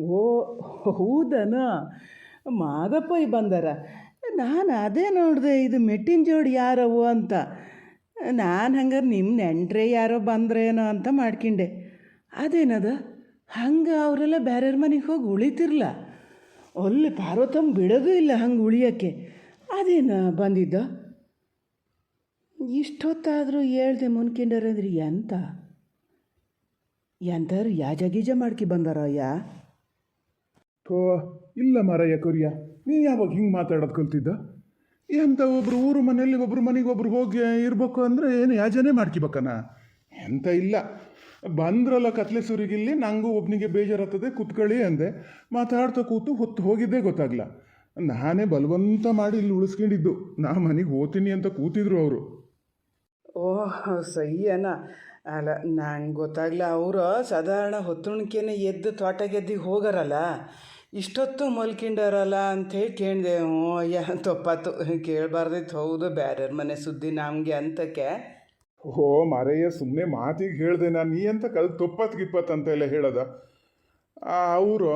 ಓ, ಹೌದನ? ಮಾದಪ್ಪ ಬಂದಾರ. ನಾನು ಅದೇ ನೋಡಿದೆ, ಇದು ಮೆಟ್ಟಿನ ಜೋಡಿ ಯಾರವು ಅಂತ. ನಾನು ಹಂಗಾರೆ ನಿಮ್ಮ ನೆಂಟ್ರೆ ಯಾರೋ ಬಂದ್ರೇನೋ ಅಂತ ಮಾಡ್ಕೊಂಡೆ. ಅದೇನದ? ಹಂಗೆ ಅವರೆಲ್ಲ ಬೇರೆಯವ್ರ ಮನೆಗೆ ಹೋಗಿ ಉಳಿತಿರ್ಲ. ಅಲ್ಲಿ ಪಾರ್ವತಮ್ಮ ಬಿಡೋದು ಇಲ್ಲ ಹಂಗೆ ಉಳಿಯೋಕ್ಕೆ. ಅದೇನ ಬಂದಿದ್ದ? ಇಷ್ಟೊತ್ತಾದರೂ ಹೇಳ್ದೆ ಮುನ್ಕೊಂಡಾರಂದ್ರೆ, ಎಂತ? ಎಂಥವ್ರು ಯಾಜ ಗೀಜ ಮಾಡ್ಕಿ ಬಂದಾರ ಥೋ ಇಲ್ಲ ಮಾರಯ್ಯ, ಕೊರಿಯ. ನೀ ಯಾವಾಗ ಹಿಂಗೆ ಮಾತಾಡೋದು ಕಲ್ತಿದ್ದ? ಎಂಥ ಒಬ್ಬರು ಊರು ಮನೆಯಲ್ಲಿ ಒಬ್ಬರು ಮನೆಗೆ ಒಬ್ರು ಹೋಗಿ ಇರಬೇಕು ಅಂದರೆ ಏನು ಯಾಜನೆ ಮಾಡ್ಕಿಬೇಕನ? ಎಂಥ ಇಲ್ಲ. ಬಂದ್ರಲ್ಲ ಕತ್ಲೆ ಸುರಿಗಿಲ್ಲಿ ನನಗೂ ಒಬ್ಬನಿಗೆ ಬೇಜಾರಾಗ್ತದೆ, ಕೂತ್ಕೊಳ್ಳಿ ಅಂದೆ. ಮಾತಾಡ್ತಾ ಕೂತು ಹೊತ್ತು ಹೋಗಿದ್ದೇ ಗೊತ್ತಾಗ್ಲ. ನಾನೇ ಬಲವಂತ ಮಾಡಿ ಇಲ್ಲಿ ಉಳಿಸ್ಕೊಂಡಿದ್ದು. ನಾ ಮನೆಗೆ ಹೋಗ್ತೀನಿ ಅಂತ ಕೂತಿದ್ರು ಅವರು. ಓಹ್ ಸಹಿಯನ ಅಲ್ಲ, ನಂಗೆ ಗೊತ್ತಾಗ್ಲ, ಅವರು ಸಾಧಾರಣ ಹೊತ್ತುಣಿಕೆನೇ ಎದ್ದು ತೋಟ ಗೆದ್ದಿಗೆ ಹೋಗಾರಲ್ಲ. ಇಷ್ಟೊತ್ತು ಮಲ್ಕಿಂಡಾರಲ್ಲ ಅಂಥೇಳಿ ಕೇಳಿದೆ, ಹ್ಞೂ, ಅಯ್ಯ ತಪ್ಪಾತು ಕೇಳಬಾರ್ದಿತ್ತು, ಹೌದು ಬ್ಯಾರ್ಯಾರ ಮನೆ ಸುದ್ದಿ ನಮಗೆ ಅಂತಕ್ಕೆ. ಓ ಮರೆಯ ಸುಮ್ಮನೆ ಮಾತಿಗೆ ಹೇಳಿದೆ ನಾನು. ನೀ ಅಂತ ಕಲ್ ತೊಪ್ಪತ್ ಗಿಪ್ಪತ್ ಅಂತ ಎಲ್ಲ ಹೇಳೋದ? ಅವರು,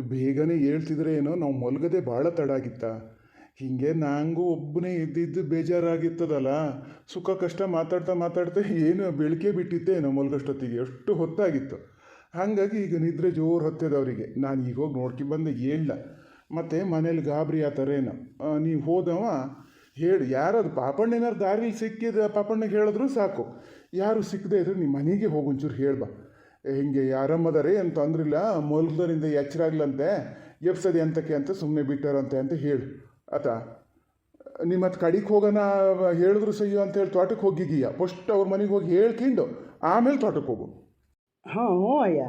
ಬೇಗನೆ ಹೇಳ್ತಿದ್ರೆ ಏನೋ, ನಾವು ಮಲ್ಗದೆ ಭಾಳ ತಡ ಆಗಿತ್ತ ಹೀಗೆ ನಂಗೂ ಒಬ್ಬನೇ ಇದ್ದಿದ್ದು ಬೇಜಾರಾಗಿತ್ತದಲ್ಲ? ಸುಖ, ಕಷ್ಟ ಮಾತಾಡ್ತಾ ಮಾತಾಡ್ತಾ ಏನು, ಬೆಳಕೆ ಬಿಟ್ಟಿತ್ತೆ ಏನೋ ಮಲ್ಗಷ್ಟೊತ್ತಿಗೆ. ಎಷ್ಟು ಹೊತ್ತಾಗಿತ್ತು. ಹಾಗಾಗಿ ಈಗ ನಿದ್ರೆ ಜೋರು ಹೊತ್ತದ ಅವರಿಗೆ ನಾನು ಈಗ ಹೋಗಿ ನೋಡ್ಕೊ ಬಂದೆ ಹೇಳ ಮತ್ತು ಮನೇಲಿ ಗಾಬರಿ ಆತಾರೇನೋ ನೀವು ಹೋದವ, ಹೇಳಿ. ಯಾರದು ಪಾಪಣ್ಣ ಏನಾರು ದಾರಿಲಿ ಸಿಕ್ಕಿದ ಪಾಪಣ್ಣಗೆ ಹೇಳಿದ್ರು ಸಾಕು. ಯಾರು ಸಿಕ್ಕದೆ ಇದ್ರೆ ನಿಮ್ಮ ಮನೆಗೆ ಹೋಗಿ ಒಂಚೂರು ಹೇಳ್ಬಾ ಹಿಂಗೆ ಯಾರಮ್ಮದಾರೆ ಅಂತ ಅಂದ್ರಿಲ್ಲ ಮಲ್ಗದರಿಂದ ಎಚ್ಚರಾಗ್ಲಂತೆ ಎಪ್ಸದಿ ಅಂತಕ್ಕೆ ಅಂತ ಸುಮ್ಮನೆ ಬಿಟ್ಟಾರಂತೆ ಅಂತ ಹೇಳು. ಆತ ನಿಮ್ಮ ಮತ್ತು ಕಡಿಗೆ ಹೋಗೋಣ ಹೇಳಿದ್ರು ಸಯ್ಯೋ ಅಂತ ಹೇಳಿ ತೋಟಕ್ಕೆ ಹೋಗಿದೀಯ ಫಸ್ಟ್ ಅವ್ರ ಮನೆಗೆ ಹೋಗಿ ಹೇಳ್ಕೊಂಡು, ಆಮೇಲೆ ತೋಟಕ್ಕೆ ಹೋಗು. ಹಾಂ ಹ್ಞೂ ಅಯ್ಯ.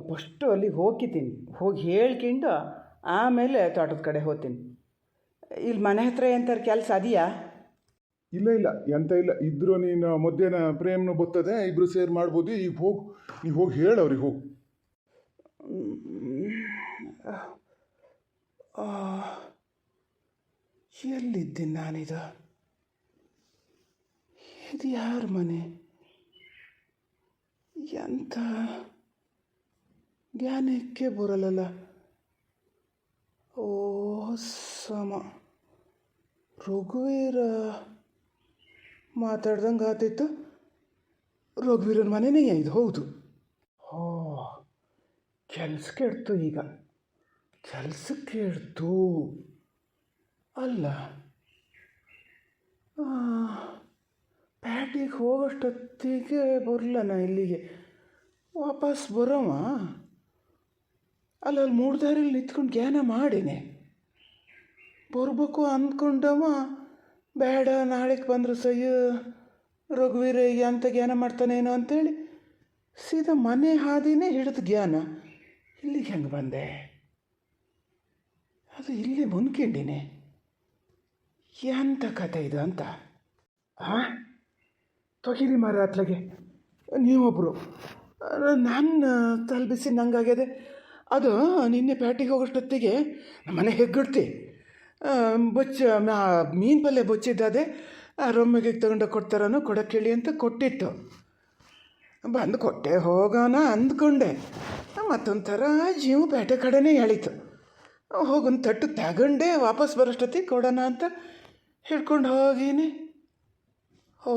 ಫಸ್ಟು ಅಲ್ಲಿಗೆ ಹೋಗ್ಕಿತೀನಿ. ಹೋಗಿ ಹೇಳ್ಕೊಂಡು ಆಮೇಲೆ ತೋಟದ ಕಡೆ ಹೋಗ್ತೀನಿ. ಇಲ್ಲಿ ಮನೆ ಹತ್ರ ಎಂತಾರು ಕೆಲಸ ಅದೆಯಾ? ಇಲ್ಲ ಇಲ್ಲ. ಎಂತ ಇಲ್ಲ. ಇದ್ರು ನೀನು ಮಧ್ಯಾಹ್ನ ಪ್ರೇಮ್ನು ಬರ್ತದೆ ಇಬ್ಬರು ಸೇರಿ ಮಾಡ್ಬೋದು. ಈಗ ಹೋಗಿ ನೀವು ಹೋಗಿ ಹೇಳು ಅವ್ರಿಗೆ ಹೋಗಿ. ಎಲ್ಲಿದ್ದೀನಿ ನಾನಿದು? ಇದು ಯಾರ ಮನೆ? ಎಂಥ ಜ್ಞಾನಕ್ಕೆ ಬರಲ್ಲಲ್ಲ ಓ ಸಮ ರಘುವೀರ ಮಾತಾಡ್ದಂಗೆ ಆತಿತ್ತು ರಘುವೀರನ ಮನೆನೇ ಇದು ಹೌದು ಓ ಕೆಲ್ಸ ಇಡ್ತು ಈಗ. ಕೆಲಸ ಇಡ್ತು ಅಲ್ಲ ಪ್ಯಾಟಿಗೆ ಹೋಗೋಷ್ಟೊತ್ತಿಗೆ ಬರಲ್ಲ ನಾ ಇಲ್ಲಿಗೆ. ವಾಪಸ್ ಬರೋವ? ಅಲ್ಲ, ಅಲ್ಲಿ ಮೂರು ದಾರಿಲಿ ನಿಂತ್ಕೊಂಡು ಜ್ಞಾನ ಮಾಡೀನಿ. ಬರ್ಬೇಕು ಅಂದ್ಕೊಂಡವ, ಬೇಡ, ನಾಳೆಗೆ ಬಂದರು ಸಯ್ಯ ರಘುವೀರ ಅಂತ ಜ್ಞಾನ ಮಾಡ್ತಾನೇನೋ ಅಂತೇಳಿ ಸೀದಾ ಮನೆ ಹಾದಿನೇ ಹಿಡಿದು ಜ್ಞಾನ ಇಲ್ಲಿಗೆ ಹೆಂಗೆ ಬಂದೆ? ಅದು ಇಲ್ಲಿ ಮುನ್ಕೊಂಡಿನಿ. ಎಂಥ ಕತೆ ಇದು ಅಂತ? ಹಾಂ ತೊಗಿರಿ ಮಾರ ಅತ್ಲಗೆ. ನೀವೊಬ್ಬರು ನಾನು ತಲೆ ಬಿಸಿ ನಂಗಾಗ್ಯದೆ. ಅದು ನಿನ್ನೆ ಪ್ಯಾಟಿಗೆ ಹೋಗೋಷ್ಟೊತ್ತಿಗೆ ಮನೆ ಹೆಗ್ಗಡ್ತಿ ಬೊಚ್ಚ ಮೀನು ಪಲ್ಯ ಬೊಚ್ಚಿದ್ದದೆ. ರೊಮ್ಮೆಗೆ ತಗೊಂಡು ಕೊಡ್ತಾರನೋ, ಕೊಡಕ್ಕೆ ಹೇಳಿ ಅಂತ ಕೊಟ್ಟಿತ್ತು. ಬಂದು ಕೊಟ್ಟೆ, ಹೋಗೋಣ ಅಂದ್ಕೊಂಡೆ. ಮತ್ತೊಂಥರ ಜೀವ ಪೇಟೆ ಕಡೆನೇ ಎಳೀತು. ಹೋಗೊಂದು ತಟ್ಟು ತಗೊಂಡೆ, ವಾಪಸ್ ಬರೋಷ್ಟೊತ್ತಿಗೆ ಕೊಡೋಣ ಅಂತ ಹಿಡ್ಕೊಂಡು ಹೋಗೀನಿ. ಓ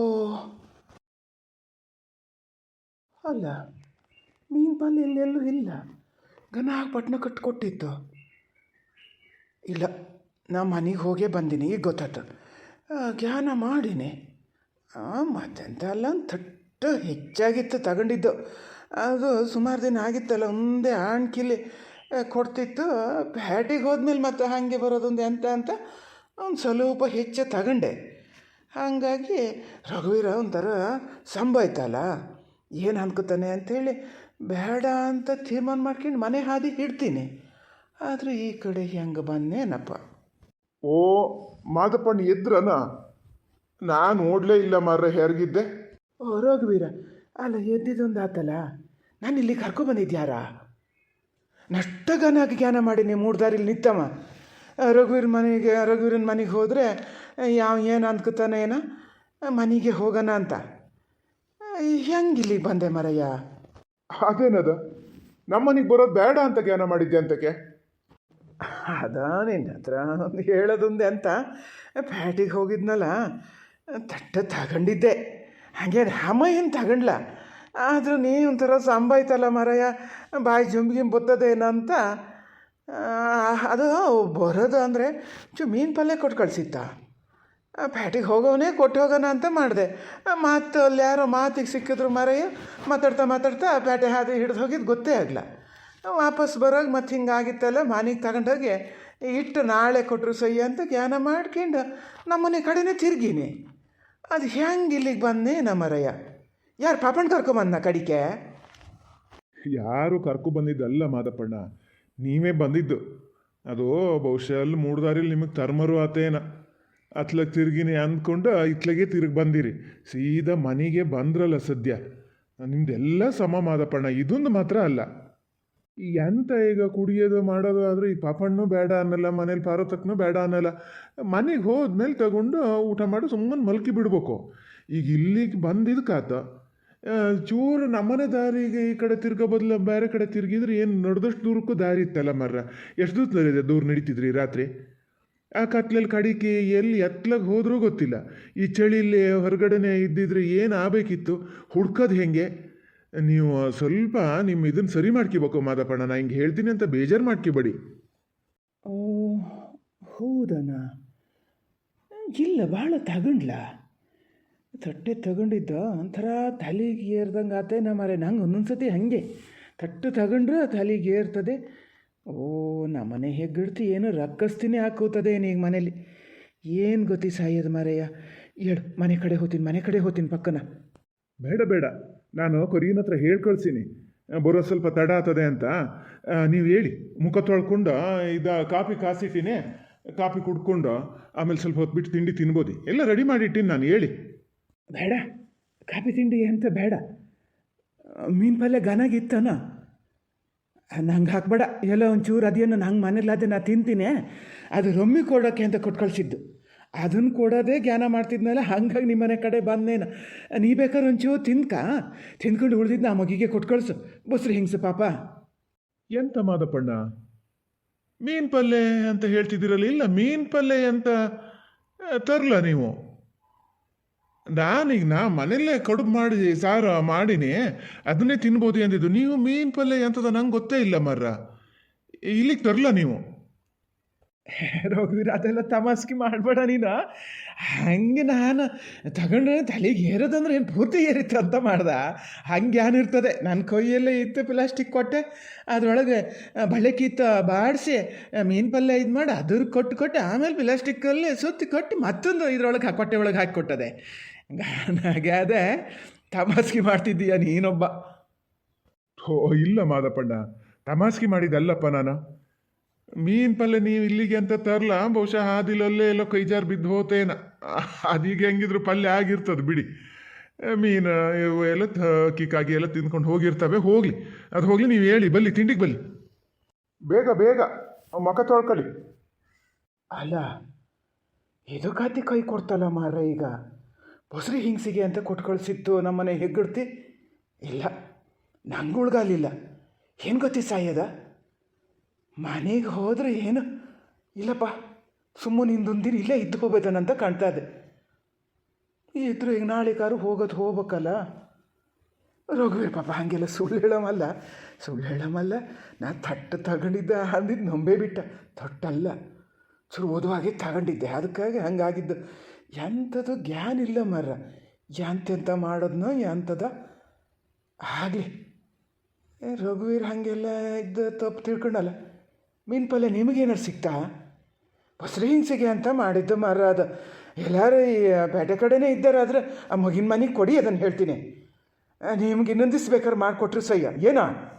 ಅಲ್ಲ, ಮೀನು ಪಲ್ಯ ಇಲ್ಲೆಲ್ಲೂ ಇಲ್ಲ. ಘನ ಪಟ್ಟಣ ಕಟ್ಕೊಟ್ಟಿತ್ತು. ಇಲ್ಲ ನಾ ಮನೆಗೆ ಹೋಗೇ ಬಂದೀನಿ, ಈಗ ಗೊತ್ತಾಯ್ತು. ಜ್ಞಾನ ಮಾಡೀನಿ. ಮತ್ತೆಂತ ಅಲ್ಲ, ಥಟ್ಟ ಹೆಚ್ಚಾಗಿತ್ತು ತಗೊಂಡಿದ್ದು. ಅದು ಸುಮಾರು ದಿನ ಆಗಿತ್ತಲ್ಲ, ಒಂದೇ ಆಣ್ಕಿಲಿ ಕೊಡ್ತಿತ್ತು. ಪ್ಯಾಟಿಗೆ ಹೋದ್ಮೇಲೆ ಮತ್ತೆ ಹಾಗೆ ಬರೋದೊಂದು ಎಂತ ಅಂತ ಒಂದು ಸ್ವಲ್ಪ ಹೆಚ್ಚು ತಗೊಂಡೆ. ಹಾಗಾಗಿ ರಘುವೀರ ಒಂಥರ ಸಂಭಾಯ್ತಲ್ಲ ಏನು ಅನ್ಕೋತಾನೆ ಅಂಥೇಳಿ ಬೇಡ ಅಂತ ತೀರ್ಮಾನ ಮಾಡ್ಕೊಂಡು ಮನೆ ಹಾದಿ ಹಿಡ್ತೀನಿ ಆದರೆ ಈ ಕಡೆ ಹೆಂಗೆ ಬಂದೇನಪ್ಪ ಓ ಮಾದಪ್ಪನ ಇದ್ರನ ನಾನು ನೋಡಲೇ ಇಲ್ಲ ಮಾರ್ರೆ ಹೇರ್ಗಿದ್ದೆ ಓ ರಘುವೀರ ಅಲ್ಲ ಎದ್ದಿದ್ದೊಂದು ಆತಲ್ಲ? ನಾನು ಇಲ್ಲಿ ಕರ್ಕೊಬಂದಿದ್ಯಾರ ನಷ್ಟಗನಾಗಿ ಜ್ಞಾನ ಮಾಡೀನಿ ಮೂರು ದಾರಿಲಿ ನಿತ್ತಮ್ಮ ರಘುವೀರ ರಘುವೀರ್ ಮನೆಗೆ ರಘುವೀರನ ಮನೆಗೆ ಹೋದರೆ ಯಾವ ಏನು ಅಂದ್ಕೋತಾನೆ ಏನೋ ಮನೆಗೆ ಹೋಗೋಣ ಅಂತ. ಹೆಂಗೆ ಇಲ್ಲಿಗೆ ಬಂದೆ ಮರಯ್ಯ? ಅದೇನದ? ನಮ್ಮನಿಗೆ ಬರೋದು ಬೇಡ ಅಂತ ಜ್ಞಾನ ಮಾಡಿದ್ದೆ ಅಂತಕ್ಕೆ? ಅದ ನಿನ್ನ ಹತ್ರ ಒಂದು ಹೇಳೋದೊಂದೆ ಅಂತ. ಪ್ಯಾಟಿಗೆ ಹೋಗಿದ್ನಲ್ಲ ತಟ್ಟ ತಗೊಂಡಿದ್ದೆ. ಹಾಗೆ ರಾಮ ಏನು ತಗೊಂಡ್ಲ? ಆದರೂ ನೀ ಒಂಥರ ಸಂಬಾಯ್ತಲ್ಲ ಮರಯ್ಯ ಬಾಯಿ ಜುಂಬಿಗೆ ಬರ್ತದೇನೋ ಅಂತ ಅದು ಬರೋದು ಅಂದರೆ ಚು ಮೀನು ಪಲ್ಯ ಕೊಟ್ಟು ಕಳಿಸಿತ್ತ? ಪ್ಯಾಟಿಗೆ ಹೋಗೋವನೇ ಕೊಟ್ಟು ಹೋಗೋಣ ಅಂತ ಮಾಡಿದೆ. ಮತ್ತು ಅಲ್ಲಿ ಯಾರೋ ಮಾತಿಗೆ ಸಿಕ್ಕಿದ್ರು ಮರಯ್ಯ, ಮಾತಾಡ್ತಾ ಮಾತಾಡ್ತಾ ಪ್ಯಾಟೆ ಹಾದಿ ಹಿಡಿದು ಹೋಗಿದ್ದು ಗೊತ್ತೇ ಆಗಲ್ಲ ವಾಪಸ್ ಬರೋಗಿ ಮತ್ತೆ ಹಿಂಗಾಗಿತ್ತಲ್ಲ, ಮನೆಗೆ ತಗೊಂಡೋಗಿ ಇಟ್ಟು ನಾಳೆ ಕೊಟ್ಟರು ಸೈ ಅಂತ ಜ್ಞಾನ ಮಾಡ್ಕೊಂಡು ನಮ್ಮನೆ ಕಡೆನೇ ತಿರ್ಗಿನಿ. ಅದು ಹೆಂಗೆ ಇಲ್ಲಿಗೆ ಬಂದೆ ನಮ್ಮರಯ್ಯ ಯಾರು ಪಾಪಣ್ಣ ಕರ್ಕೊಂಬಂದ ಕಡಿಕೆ? ಯಾರು ಕರ್ಕೊ ಬಂದಿದ್ದಲ್ಲ ಮಾದಪ್ಪಣ್ಣ, ನೀವೇ ಬಂದಿದ್ದು. ಅದು ಬಹುಶಃ ಅಲ್ಲಿ ಮೂಡ್ದಾರಿಲಿ ನಿಮಗೆ ತರ್ಮರು ಆತೇನ. ಅತ್ಲಗೆ ತಿರುಗಿನಿ ಅಂದ್ಕೊಂಡು ಇತ್ಲಗೆ ತಿರುಗಿ ಬಂದಿರಿ. ಸೀದಾ ಮನೆಗೆ ಬಂದ್ರಲ್ಲ ಸದ್ಯ. ನಿಮ್ದೆಲ್ಲ ಸಮ ಮಾದಪ್ಪಣ್ಣ ಇದೊಂದು ಮಾತ್ರ ಅಲ್ಲ. ಎಂತ ಈಗ ಕುಡಿಯೋದು ಮಾಡೋದು ಆದರೆ ಈ ಪಾಪಣ್ಣು ಬೇಡ ಅನ್ನಲ್ಲ, ಮನೇಲಿ ಪಾರ್ವತಕ್ಕೂ ಬೇಡ ಅನ್ನಲ್ಲ. ಮನೆಗೆ ಹೋದ್ಮೇಲೆ ತಗೊಂಡು ಊಟ ಮಾಡಿ ಸುಮ್ಮನೆ ಮಲ್ಕಿ ಬಿಡ್ಬೇಕು. ಈಗ ಇಲ್ಲಿಗೆ ಬಂದಿದ್ದಕ್ಕಾತ ಚೂರು ನಮ್ಮನೆ ದಾರಿಗೆ ಈ ಕಡೆ ತಿರ್ಗೋ ಬದಲು ಬೇರೆ ಕಡೆ ತಿರುಗಿದ್ರೆ ಏನು ನಡೆದಷ್ಟು ದೂರಕ್ಕೂ ದಾರಿ ಇತ್ತಲ್ಲ ಮರ್ರ. ಎಷ್ಟು ದೂರ ದೂರ ನಡೀತಿದ್ರಿ ರಾತ್ರಿ? ಆ ಕತ್ಲಲ್ಲಿ ಕಡಿಕೆ ಎಲ್ಲಿ ಎತ್ಲಾಗ ಹೋದರೂ ಗೊತ್ತಿಲ್ಲ. ಈ ಚಳಿಲಿ ಹೊರಗಡೆನೆ ಇದ್ದಿದ್ರೆ ಏನು ಆಗಬೇಕಿತ್ತು? ಹುಡ್ಕೋದು ಹೆಂಗೆ? ನೀವು ಸ್ವಲ್ಪ ನಿಮ್ಮ ಇದನ್ನು ಸರಿ ಮಾಡ್ಕೋಬೇಕು ಮಾದಪ್ಪಣ್ಣ ನಾನು ಹಿಂಗೆ ಹೇಳ್ತೀನಿ ಅಂತ ಬೇಜಾರು ಮಾಡ್ಕೋಬೇಡಿ. ಓ, ಹೌದನ? ಇಲ್ಲ, ಭಾಳ ತಗೊಂಡ್ಲ. ತಟ್ಟೆ ತಗೊಂಡಿದ್ದ, ಒಂಥರ ತಲೆಗೆ ಏರ್ದಂಗೆ ನಮ್ಮ ನಮ್ಮರೆ ನಂಗೆ ಒಂದೊಂದು ಸತಿ ಹಾಗೆ. ತಟ್ಟು ತಗೊಂಡ್ರೆ ತಲೆಗೆ ಏರ್ತದೆ ಓ ನಮ್ಮನೆ ಹೆಗ್ಗಿಡ್ತಿ ಏನು ರಕ್ಕಸ್ತಿನೇ ಹಾಕೋತದೆ ಈಗ ಮನೇಲಿ. ಏನು ಗೊತ್ತಿ ಸಾಯೋದು ಮಾರಯ್ಯ? ಹೇಳು ಮನೆ ಕಡೆ ಹೋಗ್ತೀನಿ ಮನೆ ಕಡೆ ಹೋಗ್ತೀನಿ ಪಕ್ಕನ. ಬೇಡ ಬೇಡ. ನಾನು ಕೊರಿಯನ ಹತ್ರ ಹೇಳ್ಕೊಳ್ತೀನಿ ಬರೋ ಸ್ವಲ್ಪ ತಡ ಆಗ್ತದೆ ಅಂತ. ನೀವು ಹೇಳಿ. ಮುಖ ತೊಳ್ಕೊಂಡು ಇದು ಕಾಫಿ ಕಾಸಿಟ್ಟಿನಿ. ಕಾಫಿ ಕುಡ್ಕೊಂಡು ಆಮೇಲೆ ಸ್ವಲ್ಪ ಹೊತ್ತು ಬಿಟ್ಟು ತಿಂಡಿ ತಿನ್ಬೋದು. ಎಲ್ಲ ರೆಡಿ ಮಾಡಿಟ್ಟಿನಿ ನಾನು ಹೇಳಿ. ಬೇಡ. ಕಾಫಿ ತಿಂಡಿ ಅಂತ ಬೇಡ. ಮೀನು ಪಲ್ಯ ಗನಾಗಿತ್ತನ ನಂಗೆ ಹಾಕ್ಬೇಡ. ಎಲ್ಲೋ ಒಂಚೂರು ಅದೇನು ನಂಗೆ ಮನೇಲಿ ಅದೇ ನಾನು ತಿಂತೀನಿ. ಅದು ರೊಮ್ಮಿ ಕೊಡೋಕ್ಕೆ ಅಂತ ಕೊಟ್ಟು ಕಳಿಸಿದ್ದು. ಅದನ್ನು ಕೊಡೋದೇ ಜ್ಞಾನ ಮಾಡ್ತಿದ್ನಲ್ಲ, ಹಂಗಾಗಿ ನಿಮ್ಮ ಮನೆ ಕಡೆ ಬಂದೇನು ನೀ ಬೇಕಾದ್ರೆ ಒಂಚೂರು ತಿನ್ಕ ತಿಂದ್ಕೊಂಡು ಉಳಿದಿದ್ದು ನಾ ಮಗಿಗೆ ಕೊಟ್ಟು ಕಳಿಸು. ಬಸ್ರಿ ಹಿಂಗ್ಸು ಪಾಪ. ಎಂತ ಮಾದಪ್ಪಣ್ಣ? ಮೀನ್ ಪಲ್ಲೆ ಅಂತ ಹೇಳ್ತಿದ್ದೀರಲ್ಲ, ಇಲ್ಲ ಮೀನ್ ಪಲ್ಲೆ ಅಂತ ತರಲ ನೀವು? ನಾನೀಗ ನಾ ಮನೆಯಲ್ಲೇ ಕಡುಬು ಮಾಡಿ, ಸಾರು ಮಾಡೀನಿ, ಅದನ್ನೇ ತಿನ್ಬೋದು ಅಂದಿದ್ದು ನೀವು ಮೀನ್ ಪಲ್ಯ ಎಂತದ ನಂಗೆ ಗೊತ್ತೇ ಇಲ್ಲ ಮರ್ರ. ಇಲ್ಲಿಗೆ ತರಲ ನೀವು? ರಘುವೀರ ಅದೆಲ್ಲ ತಮಾಸ್ಕಿ ಮಾಡಬೇಡ ನೀನು. ಹಂಗೆ ನಾನು ತಗೊಂಡ್ರೆ ತಲೆಗೆ ಏರೋದಂದ್ರೆ ಏನು ಪೂರ್ತಿ ಏರಿತ್ತು ಅಂತ ಮಾಡ್ದ. ಹಂಗೆ ಏನಿರ್ತದೆ ನನ್ನ ಕೈಯಲ್ಲೇ ಇತ್ತು ಪ್ಲಾಸ್ಟಿಕ್ ಕೊಟ್ಟೆ. ಅದರೊಳಗೆ ಬಳೆಕಿತ್ತ ಬಾಡಿಸಿ, ಮೀನು ಪಲ್ಯ ಇದು ಮಾಡಿ, ಅದ್ರ ಕೊಟ್ಟು ಕೊಟ್ಟು ಆಮೇಲೆ ಪ್ಲಾಸ್ಟಿಕ್ಕಲ್ಲಿ ಸುತ್ತಿ ಕೊಟ್ಟು ಮತ್ತೊಂದು ಇದ್ರೊಳಗೆ ಕೊಟ್ಟೆ ಒಳಗೆ ಹಾಕಿ ಕೊಟ್ಟದೆ ಹಾಗೆ ಅದೇ ತಮಾಸ್ಕಿ ಮಾಡ್ತಿದ್ದೀಯ ನೀನೊಬ್ಬ. ಓ ಇಲ್ಲ ಮಾದಪ್ಪಣ್ಣ. ತಮಾಸ್ಕಿ ಮಾಡಿದ್ದಲ್ಲಪ್ಪ ನಾನು. ಮೀನ್ ಪಲ್ಯ ನೀವು ಇಲ್ಲಿಗೆ ಅಂತ ತರಲ ಬಹುಶಃ ಹಾದಿಲಲ್ಲೇ ಎಲ್ಲೋ ಕೈಜಾರು ಬಿದ್ದು ಹೋತೇನ. ಅದೀಗ ಹೆಂಗಿದ್ರು ಪಲ್ಯ ಆಗಿರ್ತದೆ ಬಿಡಿ. ಮೀನು ಇವು ಎಲ್ಲ ಕಿಕ್ಕಾಗಿ ಎಲ್ಲ ತಿಂದ್ಕೊಂಡು ಹೋಗಿರ್ತವೆ ಹೋಗಲಿ. ಅದು ಹೋಗಲಿ ನೀವು ಹೇಳಿ ಬಲ್ಲಿ ತಿಂಡಿಗೆ ಬಲ್ಲಿ ಬೇಗ ಬೇಗ ಮಕ ತೊಳ್ಕೊಳ್ಳಿ. ಅಲ್ಲ ಇದು ಕೈ ಕೊಡ್ತಲ್ಲ ಮಾರ್ರೆ ಈಗ? ಬಸ್ರಿ ಹಿಂಗ್ಸಿಗೆ ಅಂತ ಕೊಟ್ಟು ಕಳಿಸಿತ್ತು ನಮ್ಮನೆ ಹೆಗ್ಗಡ್ತಿ. ಇಲ್ಲ, ನಂಗೆ ಉಳ್ಗಾಲಿಲ್ಲ ಏನು ಗೊತ್ತಿ ಸಾಯದ? ಮನೆಗೆ ಹೋದ್ರೆ ಏನು? ಇಲ್ಲಪ್ಪ ಸುಮ್ಮನೆ ಹಿಂದೊಂದಿನ ಇಲ್ಲೇ ಇದ್ದು ಹೋಗ್ಬೇಕಂತ ಕಾಣ್ತಾ ಇದೆ ಇದ್ರು ಈಗ ನಾಳೆ ಕಾರು ಹೋಗೋದು ಹೋಗ್ಬೇಕಲ್ಲ? ರಘುವೀರ್ ಪಾಪ ಹಾಗೆಲ್ಲ ಸುಳ್ಳು ಹೇಳಮಲ್ಲ ಸುಳ್ಳು ಹೇಳಮಲ್ಲ. ನಾ ತಟ್ಟು ತಗೊಂಡಿದ್ದ ಅಂದಿದ್ದು ನಂಬೇ ಬಿಟ್ಟ ತೊಟ್ಟಲ್ಲ ಚೂರು ಓದುವಾಗೆ ತಗೊಂಡಿದ್ದೆ, ಅದಕ್ಕಾಗಿ ಹಂಗಾಗಿದ್ದು. ಎಂಥದ್ದು ಗ್ಯಾನ್ ಇಲ್ಲ ಮರ ಎಂತೆಂಥ ಮಾಡೋದ್ನೋ ಎಂಥದ? ಆಗಲಿ. ರಘುವೀರ್ ಹಾಗೆಲ್ಲ ಇದ್ದು ತಪ್ಪು ತಿಳ್ಕೊಂಡಲ್ಲ. ಮೀನು ಪಲ್ಯ ನಿಮಗೇನಾರು ಸಿಗ್ತಾ ಬಸ್ರಿ ಹಿಂಸೆಗೆ ಅಂತ ಮಾಡಿದ್ದು ಮರ ಅದು. ಎಲ್ಲರೂ ಈ ಬೇಟೆ ಕಡೆನೇ ಇದ್ದಾರಾದ್ರೆ ಆ ಮಗಿನ ಮನೆಗೆ ಕೊಡಿ ಅದನ್ನು ಹೇಳ್ತೀನಿ. ನಿಮ್ಗೆ ಇನ್ನೊಂದು ದಿವ್ಸ ಮಾಡಿಕೊಟ್ರು ಸಯ್ಯ ಏನೋ?